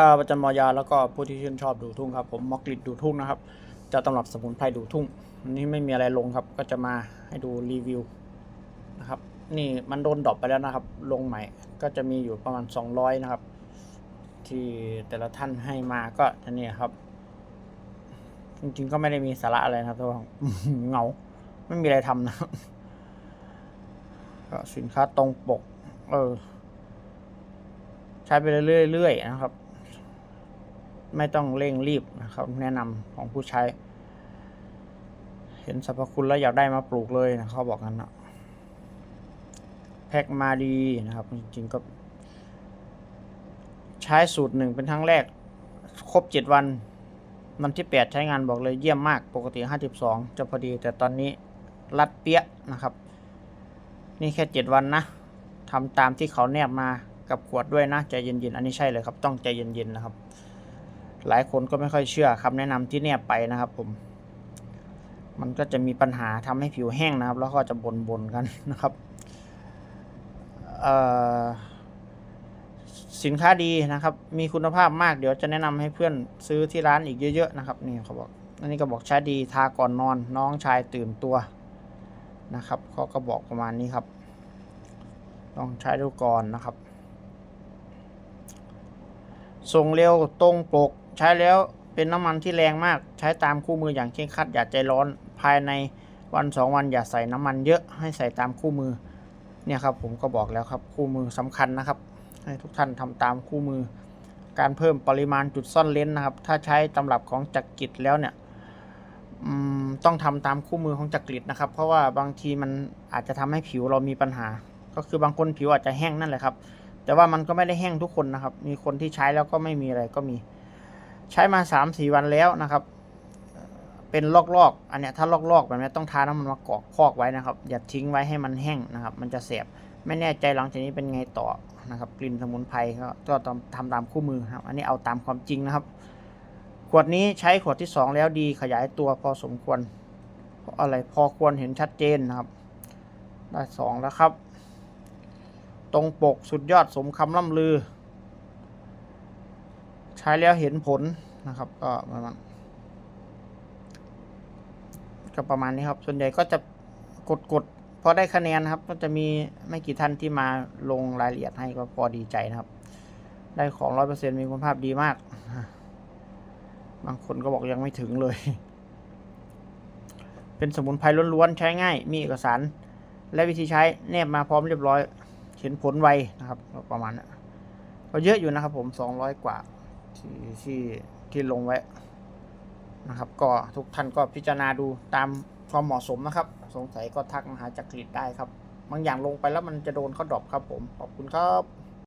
ครับอาจารย์มอยาแล้วก็ผู้ที่ชื่นชอบดูทุ่งครับ ผมมอกลิดดูทุ่งนะครับ จะตำรับสมุนไพรดูทุ่งนนี้ไม่มีอะไรลงครับ ก็จะมาให้ดูรีวิวนะครับ นี่มันโดนดรอปไปแล้วนะครับ ลงใหม่ก็จะมีอยู่ประมาณ 200 นะครับ ที่แต่ละท่านให้มาก็อันนี้ครับ จริงๆก็ไม่ได้มีสาระอะไรนะครับแต่ว่าเงาไม่มีอะไรทำนะก็สินค้าตรงปก เออ ใช้ไปเรื่อยๆนะครับ ไม่ต้องเร่งรีบนะครับแนะนำของผู้ใช้ เห็นสรรพคุณแล้วอยากได้มาปลูกเลยนะเขาบอกงั้นนะแพ็กมาดีนะครับ จริงๆก็ ใช้สูตรหนึ่งเป็นครั้งแรก ครบเจ็ดวันวันที่แปดใช้งานบอกเลยเยี่ยมมากปกติห้าสิบสองจะพอดี แต่ตอนนี้รัดเปี้ยนะครับ นี่แค่เจ็ดวันนะทำตามที่เขาแนบมากับขวดด้วยนะ ใจเย็นๆ อันนี้ใช่เลยครับ ต้องใจเย็นๆนะครับ หลายคนก็ไม่ค่อยเชื่อคำแนะนำที่แนบไปนะครับ ผม มันก็จะมีปัญหาทำให้ผิวแห้งนะครับ แล้วก็จะบ่นๆกันนะครับสินค้าดีนะครับ มีคุณภาพมากเดี๋ยวจะแนะนำให้เพื่อนซื้อที่ร้านอีกเยอะๆนะครับนี่เขาบอกอันนี้ก็บอกใช้ดีทาก่อนนอนน้องชายตื่นตัวนะครับเขาก็บอกประมาณนี้ครับลองใช้ดูก่อนนะครับ ส่งเร็วตรงปก ใช้แล้วเป็นน้ำมันที่แรงมาก ใช้ตามคู่มืออย่างเคร่งครัดอย่าใจร้อน ภายในวันสองวันอย่าใส่น้ำมันเยอะให้ใส่ตามคู่มือ เนี่ยครับผมก็บอกแล้วครับคู่มือสำคัญนะครับ ให้ทุกท่านทำตามคู่มือ การเพิ่มปริมาณจุดซ่อนเลนส์นะครับ ถ้าใช้ตำรับของจักรกิจแล้วเนี่ยต้องทำตามคู่มือของจักริดนะครับ เพราะว่าบางทีมันอาจจะทำให้ผิวเรามีปัญหา ก็คือบางคนผิวอาจจะแห้งนั่นแหละครับ แต่ว่ามันก็ไม่ได้แห้งทุกคนนะครับ มีคนที่ใช้แล้วก็ไม่มีอะไรก็มี ใช้มาสามสี่วันแล้วนะครับ เป็นลอกๆ อันเนี้ยถ้าลอกๆแบบนี้ต้องทาน้ำมันมากอกคอกไว้นะครับ อย่าทิ้งไว้ให้มันแห้งนะครับ มันจะเสียบไม่แน่ใจหลังจากนี้เป็นไงต่อนะครับ กลิ่นสมุนไพรก็ต้องทำตามคู่มือครับ อันนี้เอาตามความจริงนะครับ ขวดนี้ใช้ขวดที่สองแล้วดีขยายตัวพอสมควรเพราะอะไรพอควรเห็นชัดเจนนะครับ ได้สองแล้วครับ ตรงปกสุดยอดสมคำล่ำลือ ใช้แล้วเห็นผลนะครับก็ประมาณก็ประมาณนี้ครับ ส่วนใหญ่ก็จะกดกดพอได้คะแนนครับ ก็จะมีไม่กี่ท่านที่มาลงรายละเอียดให้ก็พอดีใจนะครับ ได้ของร้อยเปอร์เซ็นมีคุณภาพดีมาก บางคนก็บอกยังไม่ถึงเลย เป็นสมุนไพรล้วนๆ ใช้ง่าย มีเอกสาร และวิธีใช้แนบมาพร้อมเรียบร้อย เห็นผลไวนะครับก็ประมาณนั้นก็เยอะอยู่นะครับผมสองร้อยกว่า ที่ที่ที่ลงไว้นะครับ ก็ทุกท่านก็พิจารณาดูตามความเหมาะสมนะครับ สงสัยก็ทักมาหาจักรีดได้ครับ บางอย่างลงไปแล้วมันจะโดนเขาดรอปครับผม ขอบคุณครับ